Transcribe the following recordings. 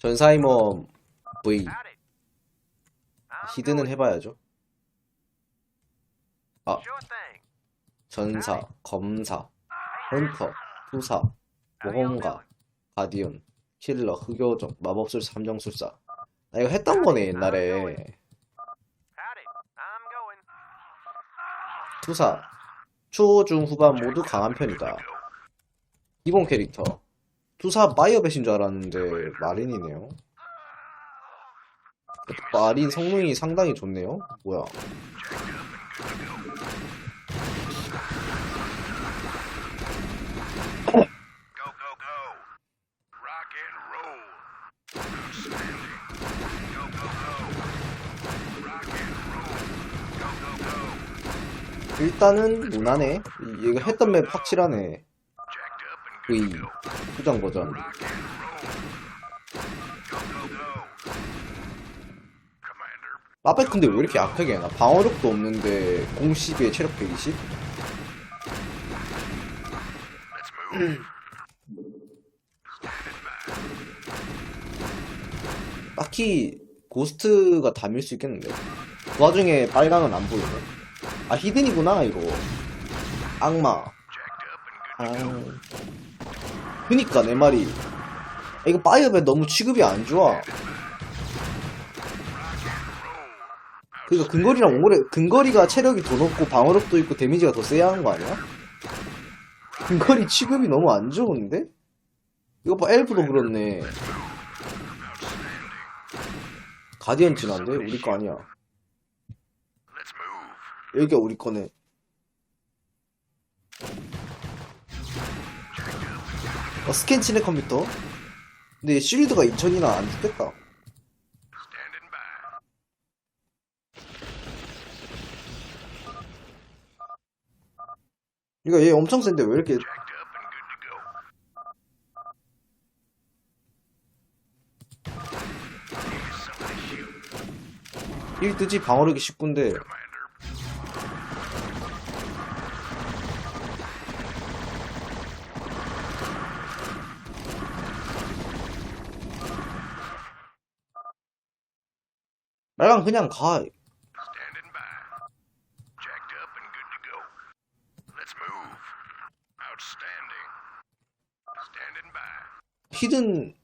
전사이머 V 히드는 해봐야죠. 아 전사, 검사, 헌터, 투사, 모험가, 가디언, 킬러, 흑요정, 마법술사, 함정술사. 나 이거 했던 거네 옛날에. 투사, 초, 중, 후반 모두 강한 편이다. 기본 캐릭터. 투사 마이어벳인 줄 알았는데 마린이네요. 마린 성능이 상당히 좋네요. 뭐야? 일단은 무난해. 이- 이거 했던 맵 확실하네. Go. 후장 버전. 마백 근데 왜 이렇게 약하게 해나? 방어력도 없는데 공 12에 체력 120? let's move. 딱히 고스트가 다밀수 있겠는데. 그 와중에 빨강은 안 보이네. 아 히든이구나 이거. 악마. 아. 그니까 내 말이. 아, 이거 파이어벳 너무 취급이 안 좋아. 그니까 근거리랑 원거리 근거리가 체력이 더 높고 방어력도 있고 데미지가 더 세야 하는 거 아니야? 근거리 취급이 너무 안 좋은데? 이거 봐 엘프도 그렇네. 가디언 진화인데 우리 거 아니야. 여기가 우리 거네. 어, 스캔 치네 컴퓨터. 근데 쉴드가 2000이나 안 죽겠다. 이거 얘 엄청 센데 왜 이렇게. 일 뜨지 방어력이 19인데 Outstanding. Standing by. 히든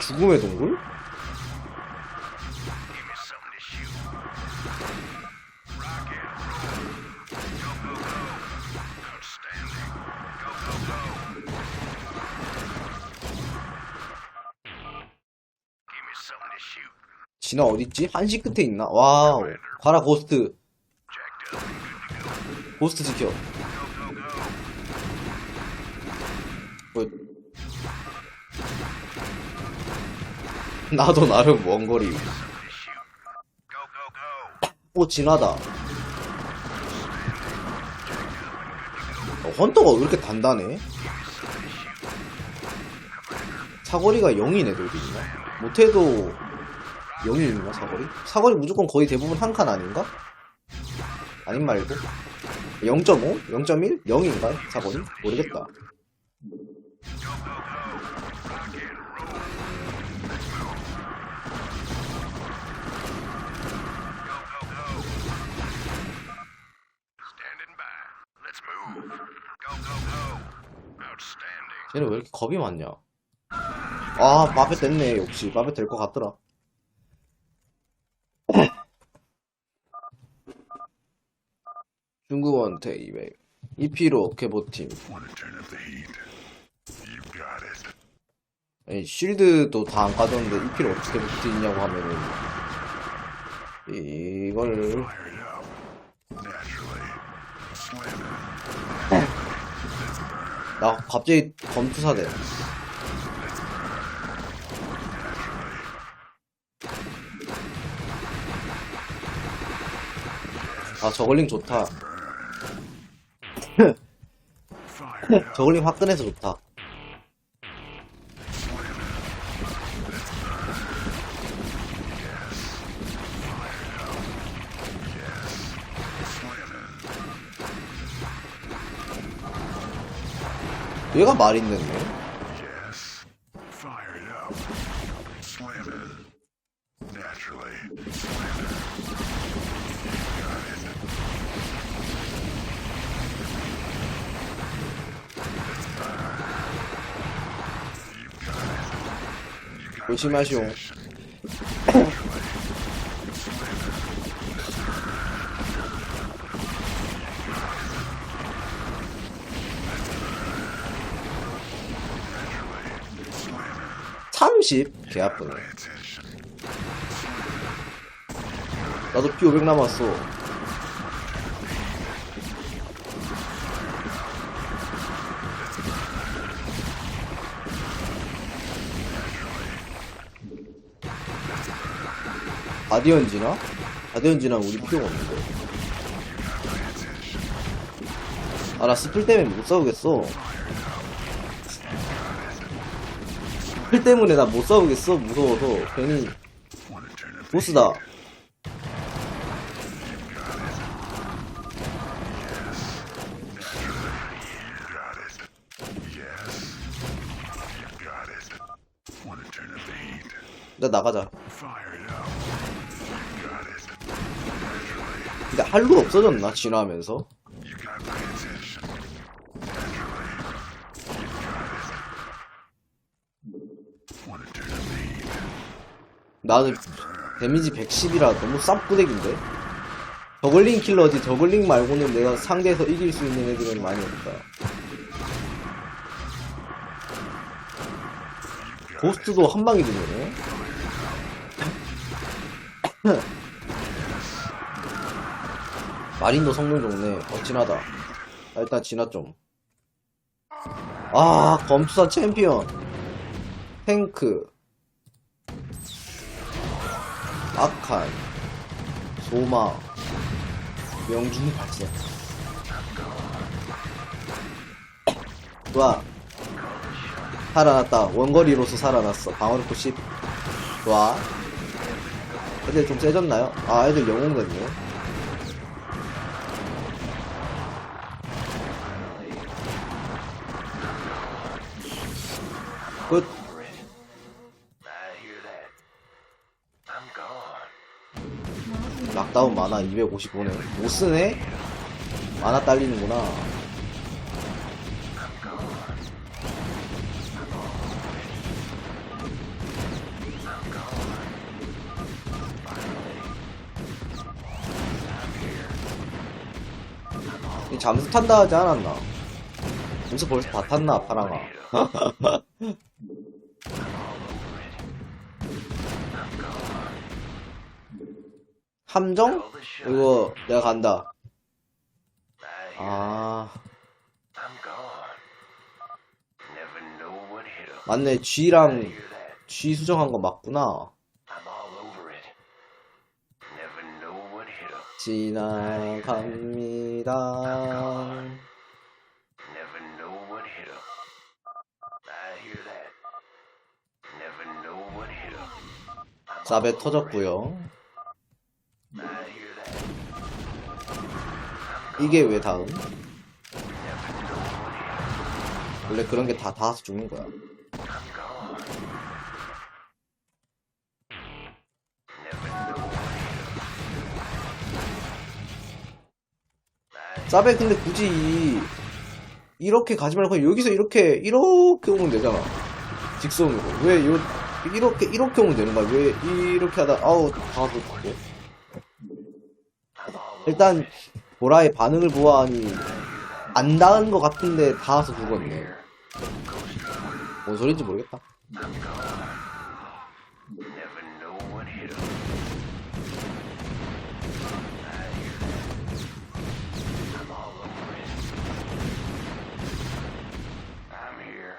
죽음의 동굴? 진화 어딨지? 한시 끝에 있나? 와우. 가라 고스트. 고스트 지켜. 뭐. 나도 나름 먼 거리. 오 진화다. 어, 헌터가 왜 이렇게 단단해? 사거리가 0이네 돌리나? 못해도 0이 있나 사거리? 사거리 무조건 거의 대부분 한 칸 아닌가? 아닌 말고 0.5? 0.1? 0인가 사거리? 모르겠다. 쟤는 왜 이렇게 겁이 많냐 아 마페 됐네 역시 마페 될것 같더라 중국원태 200 이피로 개보팀. 아니, 쉴드도 다 안 까졌는데 이 필요 어떻게 붙어 있냐고 하면은 이걸. 나 갑자기 검투사 돼 아 저글링 좋다. 저글링 화끈해서 좋다. 얘가 말 있는 애. 조심하시오. 삼십 개 아프네. 나도 피 500 남았어. 바디언지나? 바디언지나 우리 필요가 없는데. 아, 나 스플 때문에 못 싸우겠어. 스플 때문에 나 못 싸우겠어. 무서워서. 괜히, 보스다. 나 나가자. 근데 할루 없어졌나? 진화하면서? 나는 데미지 110이라 너무 쌉구덱인데? 저글링 킬러지 저글링 말고는 내가 상대에서 이길 수 있는 애들은 많이 없다 고스트도 한 방이 들리네 마린도 성능 좋네. 어 진하다. 아, 일단 진화 좀아 검투사 챔피언. 탱크. 악한 소마. 명중 발사 좋아. 살아났다. 원거리로서 살아났어. 방어력 90 좋아. 애들 좀 세졌나요? 아 애들 영웅 됐네 끝. 락다운 만화 255네 못 쓰네? 만화 딸리는구나 이 잠수 탄다 하지 않았나? 잠수 벌써 다 탔나 파랑아 함정? 이거 내가 간다 아. 맞네 G랑? G 수정한 거 맞구나. 지나갑니다 over 터졌고요 이게 왜 다음? 원래 그런 게 다 닿아서 죽는 거야. 쌉에 근데 굳이 이렇게 가지 말고 여기서 이렇게 이렇게 오면 되잖아. 직선으로. 왜 요, 이렇게 이렇게 오면 되는 거야? 왜 이렇게 하다 아우 닿아서 죽고. 일단 보라의 반응을 보아하니 안 닿은 것 같은데 닿아서 죽었네 뭔 소린지 모르겠다.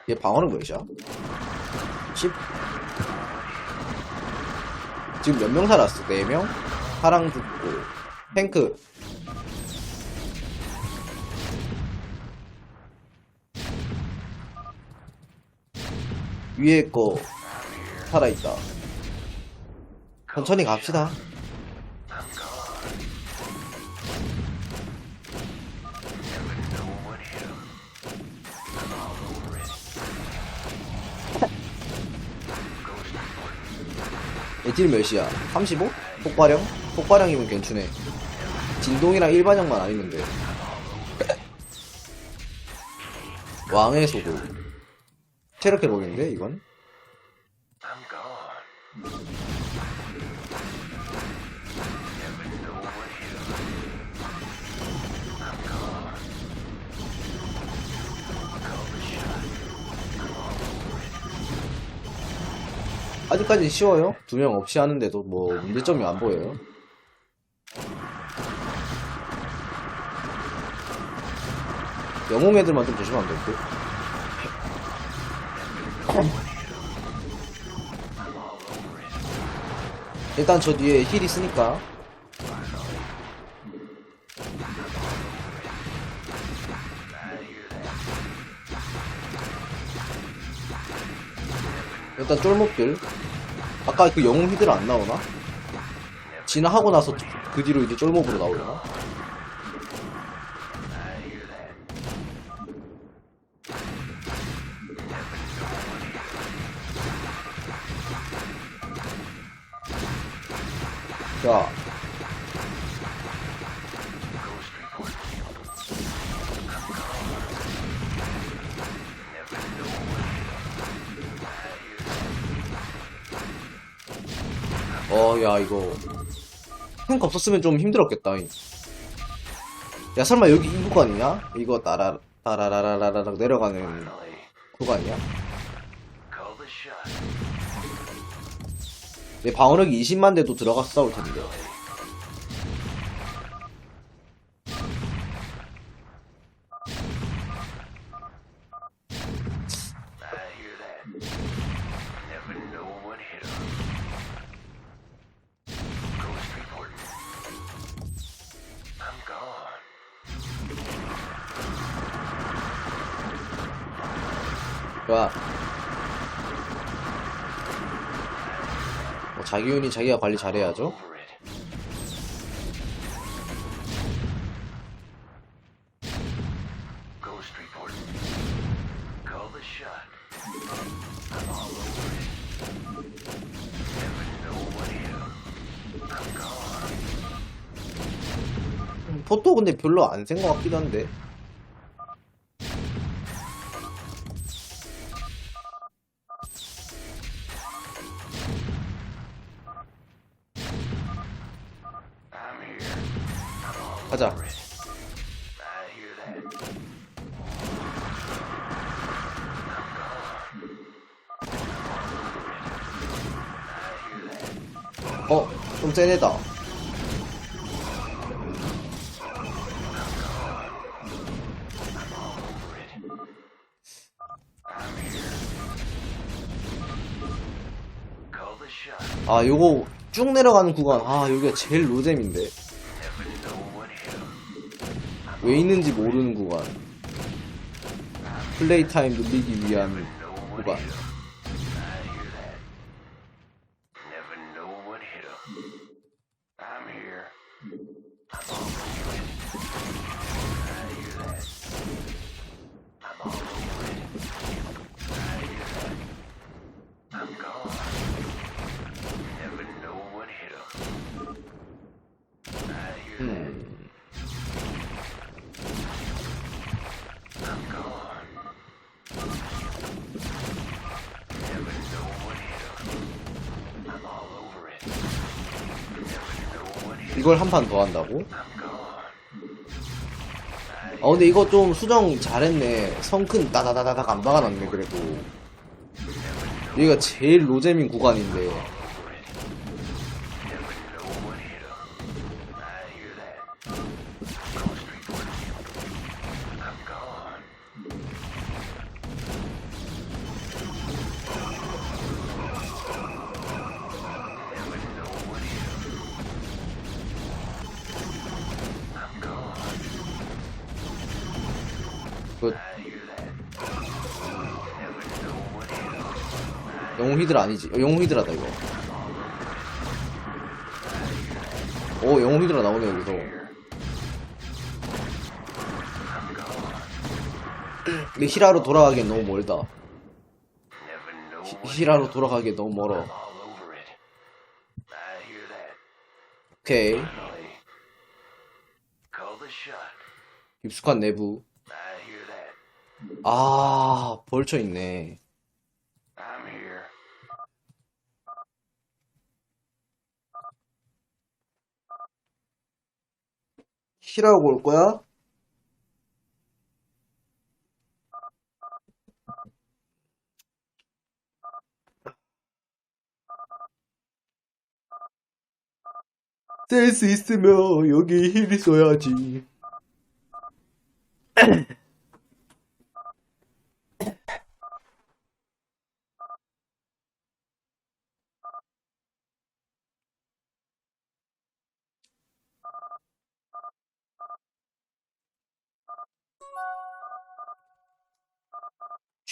얘 방어는 몇이야? 10? 지금 몇 명 살았어? 4명? 사랑 죽고 탱크 위에 거 살아있다 천천히 갑시다 애딜 몇이야? 35? 폭발형? 폭발형이면 괜찮네 진동이랑 일반형만 아니면 돼 왕의 소금 체력 회복인데, 이건? 아직까지 쉬워요. 두 명 없이 하는데도 뭐 문제점이 안 보여요. 영웅 애들만 좀 조심하면 될 듯. 일단 저 뒤에 힐 있으니까 일단 쫄목들 아까 그 영웅 히들 안 나오나? 진화하고 나서 그 뒤로 이제 쫄목으로 나오려나? 이거. 탱크 없었으면 좀 힘들었겠다. 야, 설마 여기 이 구간이냐? 이거 따라, 따라라라라라 내려가는 구간이야? 내 방어력이 20만 대도 들어가서 싸울 텐데. 좋아. 뭐 자기 운이 자기가 관리 잘해야죠. 포토 근데 별로 안 센 것 같기도 한데. 요거 쭉 내려가는 구간. 아, 여기가 제일 'em. 왜 있는지 모르는 구간. 플레이 타임 늘리기 위한 구간. 한 판 더 한다고? 아, 근데 이거 좀 수정 잘했네. 성큰 따다다다닥 안 박아놨네, 그래도. 여기가 제일 노잼인 구간인데. 아니지. 어, 영웅 히드라다, 이거. 오, 영웅 히드라 나오네, 여기서. 근데 히라로 돌아가기엔 너무 멀다. 히- 히라로 돌아가기엔 너무 멀어. 오케이. 깊숙한 내부. 아, 벌쳐 있네. 쉬라고 올 거야? 센스 있으면 여기 힐 있어야지.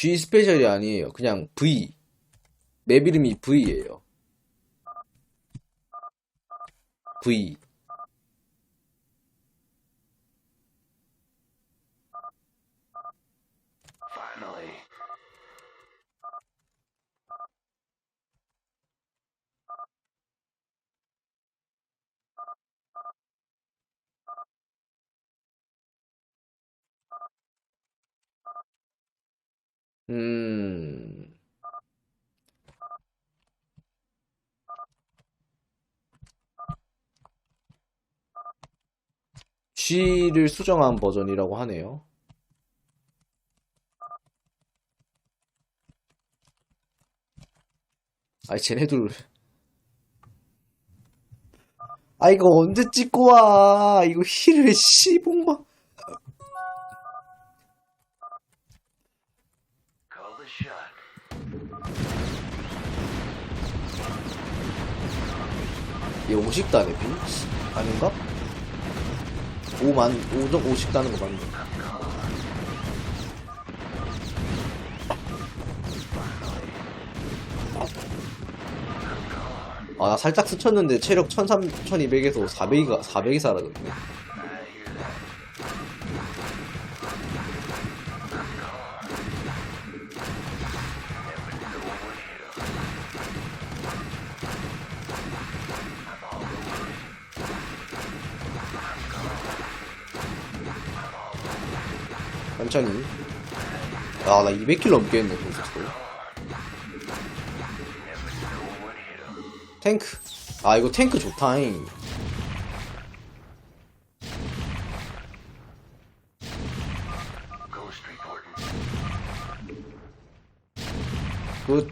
G 스페셜이 아니에요. 그냥 V. 맵 이름이 V예요. V. 음. G를 수정한 버전이라고 하네요. 아이, 쟤네들. 아, 이거 언제 찍고 와? 이거 힐을 씨봉마. 얘 50단에 비? 아닌가? 5만, 5점 50 다는 거 맞는데. 아, 나 살짝 스쳤는데 체력 1300, 1200에서 400이, 400이 사라졌네. 200킬 넘게 했네, 벌써. 탱크. 아, 이거 탱크 좋다잉. 굿.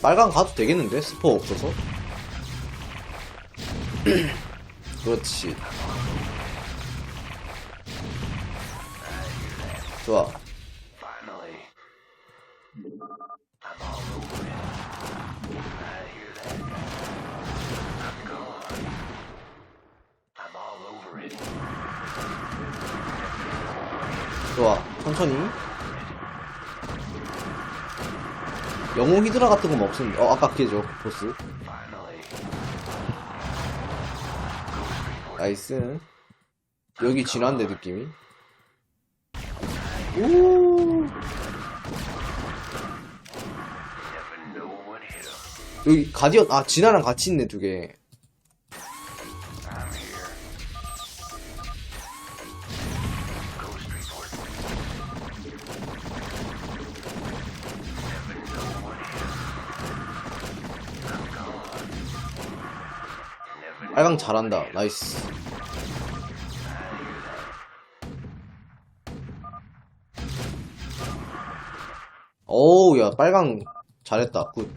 빨강 가도 되겠는데? 스포 없어서? 그렇지. It. 좋아. 천천히. 영웅 히드라 같은 건 없었는데. 어, 아까 걔죠. 보스. 나이스. 여기 진한데, 느낌이. 여기 가디언, 아, 진화랑 같이 있네, 두 개. 빨강 잘한다. 나이스. 어우, 야, 빨강 잘했다. 굿.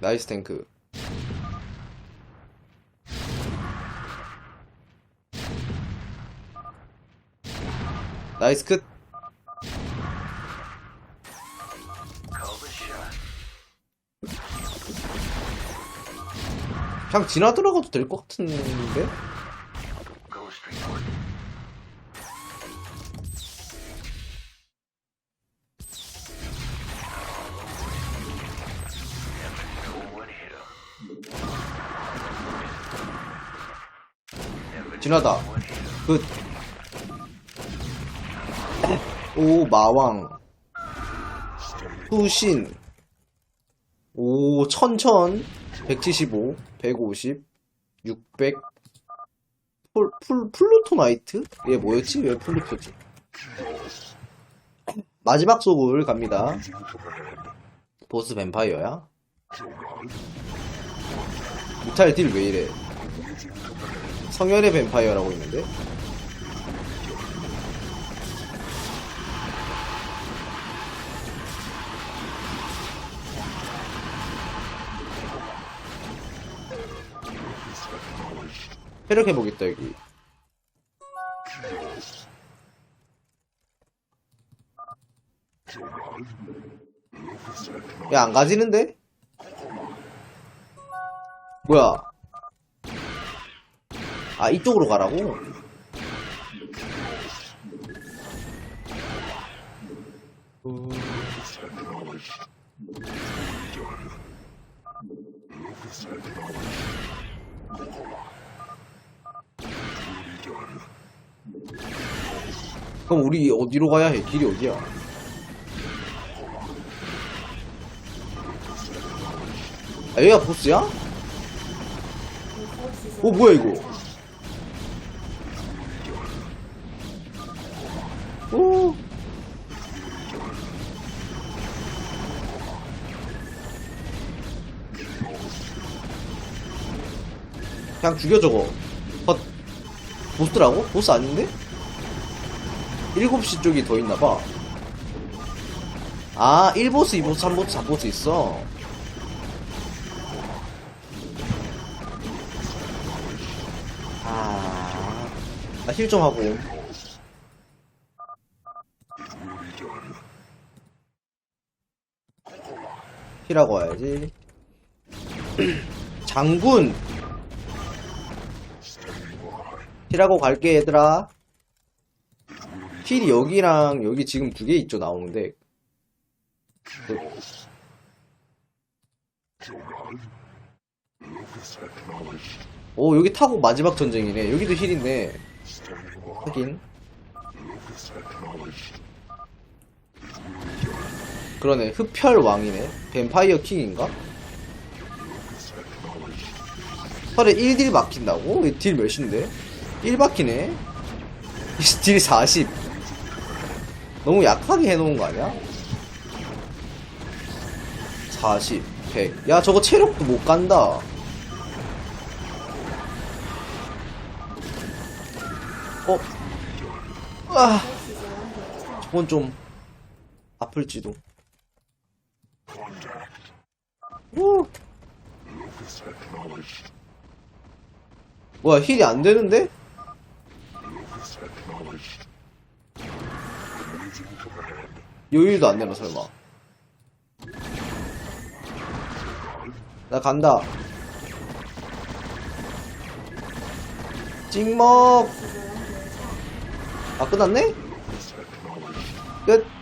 나이스 탱크. 나이스 끝. 그냥 지나들어가도 될 것 같은데? 지나다. 그 오, 마왕. 후신. 오, 천천. 175 150, 600. 풀, 풀, 플루토 나이트? 얘 뭐였지? 왜 플루토지? 마지막 소굴 갑니다. 보스 뱀파이어야? 무탈 딜 왜 이래? 성열의 뱀파이어라고 있는데? 체력해보겠다 여기 야 안 가지는데? 뭐야 아 이쪽으로 가라고? 그럼 우리 어디로 가야 해? 길이 어디야? 아 여기가 보스야? 어 뭐야 이거? 오. 그냥 죽여 저거. 헛. 보스라고? 보스 아닌데? 7시 쪽이 더 있나봐. 아, 1보스, 2보스, 3보스, 4보스 있어. 아, 나 힐 좀 하고. 힐하고 와야지. 장군! 힐하고 갈게, 얘들아. 힐이 여기랑 여기 지금 두 개 있죠, 나오는데. 그- 오, 여기 타고 마지막 전쟁이네. 여기도 힐이네. 하긴. 그러네. 흡혈 왕이네. 뱀파이어 킹인가? 혈에 1딜 막힌다고? 이딜 몇인데? 1 박히네? 딜 40. 너무 약하게 해놓은 거 아니야? 40, 100. 야, 저거 체력도 못 간다. 어? 아, 저건 좀 아플지도. 오. 뭐야, 힐이 안 되는데? 요일도 안 되나, 설마. 나 간다. 찍먹. 아, 끝났네? 끝.